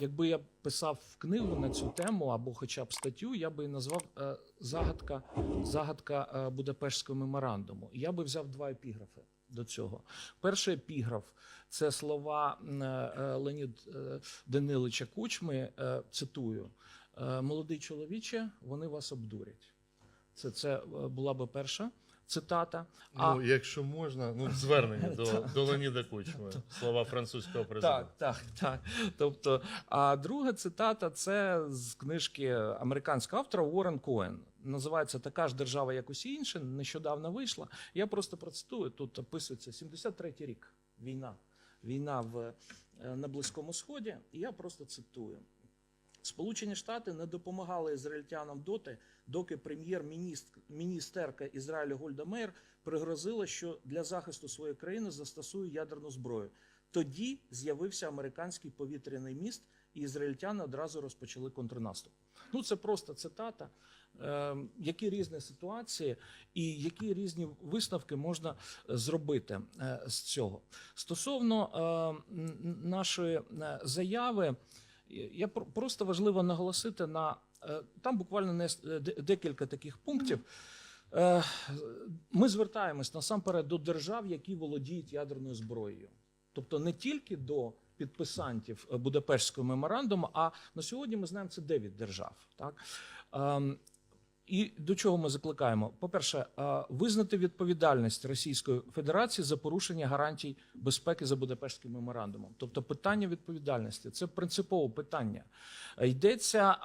якби я писав книгу на цю тему або хоча б статтю, я би назвав е, загадка, загадка е, Будапештського меморандуму. Я би взяв два епіграфи до цього. Перший епіграф це слова е, Леонід Данилича Кучми. Цитую: «Е, молодий чоловіче, вони вас обдурять. Це, це була би перша цитата. А Ну, якщо можна, ну звернення до, до Леоніда Кучми, слова французького президента. Так, так, так. Тобто, а друга цитата це з книжки американського автора Уоррен Коен. Називається Така ж держава, як усі інші. Нещодавно вийшла. Я просто процитую. Тут описується 73-й рік. Війна. Війна в, е, на Близькому Сході. І я просто цитую. Сполучені Штати не допомагали ізраїльтянам доти, доки прем'єр-міністерка Ізраїлю Гольда Меєр пригрозила, що для захисту своєї країни застосує ядерну зброю. Тоді з'явився американський повітряний міст, і ізраїльтяни одразу розпочали контрнаступ. Ну це просто цитата. Е, які різні ситуації і які різні висновки можна е, зробити е, з цього стосовно е, нашої заяви. Я пр- просто важливо наголосити на е, там буквально не е, де- декілька таких пунктів. Е, Ми звертаємось насамперед до держав, які володіють ядерною зброєю, тобто не тільки до підписантів Будапештського меморандуму, а на сьогодні ми знаємо це 9 держав. Так Ем, і до чого ми закликаємо? По-перше, е, визнати відповідальність Російської Федерації за порушення гарантій безпеки за Будапештським меморандумом. Тобто питання відповідальності це принципове питання. Е, Йдеться.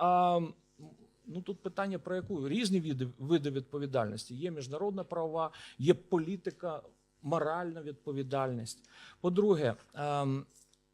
Ну тут питання про яку різні види, види відповідальності. Є міжнародна правова, є політика, моральна відповідальність. По-друге, ем,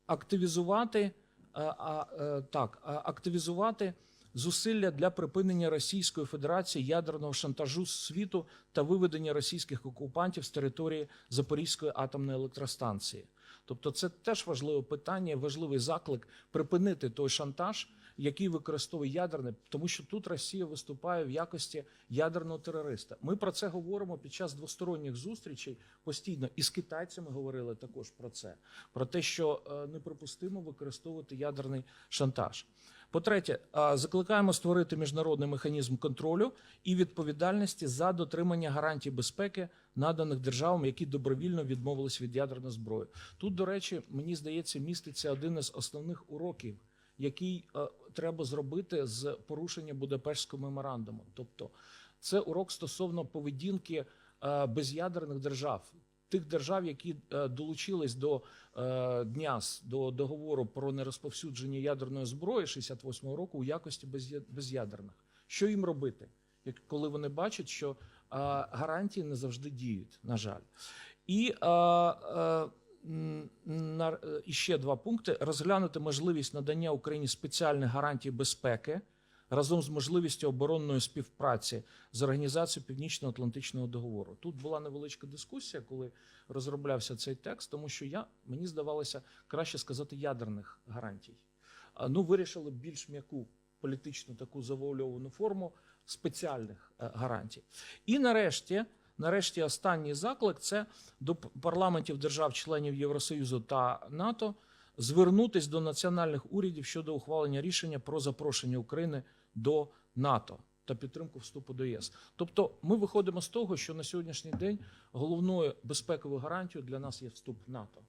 активізувати е, е, так, активізувати зусилля для припинення Російської Федерації ядерного шантажу світу та виведення російських окупантів з території Запорізької атомної електростанції. Тобто, це теж важливе питання, важливий заклик припинити той шантаж, який використовує ядерне, тому що тут Росія виступає в якості ядерного терориста. Ми про це говоримо під час двосторонніх зустрічей постійно. І з китайцями говорили також про це: про те, що е, неприпустимо використовувати ядерний шантаж. По-третє, е, закликаємо створити міжнародний механізм контролю і відповідальності за дотримання гарантій безпеки, наданих державам, які добровільно відмовились від ядерної зброї. Тут, до речі, мені здається, міститься один із основних уроків, який е, треба зробити з порушення Будапештського меморандуму. Тобто, це урок стосовно поведінки е, без'ядерних держав. Тих держав, які е, долучились до ДНЯС, до договору про нерозповсюдження ядерної зброї 68-го року у якості без'ядерних. Що їм робити, коли вони бачать, що гарантії не завжди діють, на жаль. І, на, е, ще два пункти: розглянути можливість надання Україні спеціальних гарантій безпеки разом з можливістю оборонної співпраці з організацією Північно-Атлантичного договору. Тут була невеличка дискусія, коли розроблявся цей текст, тому що я мені здавалося краще сказати ядерних гарантій. Ну, вирішили більш м'яку політичну таку завуальовану форму спеціальних е, гарантій. І нарешті. Нарешті останній заклик це до парламентів держав-членів Євросоюзу та НАТО звернутись до національних урядів щодо ухвалення рішення про запрошення України до НАТО та підтримку вступу до ЄС. Тобто, ми виходимо з того, що на сьогоднішній день головною безпековою гарантією для нас є вступ в НАТО.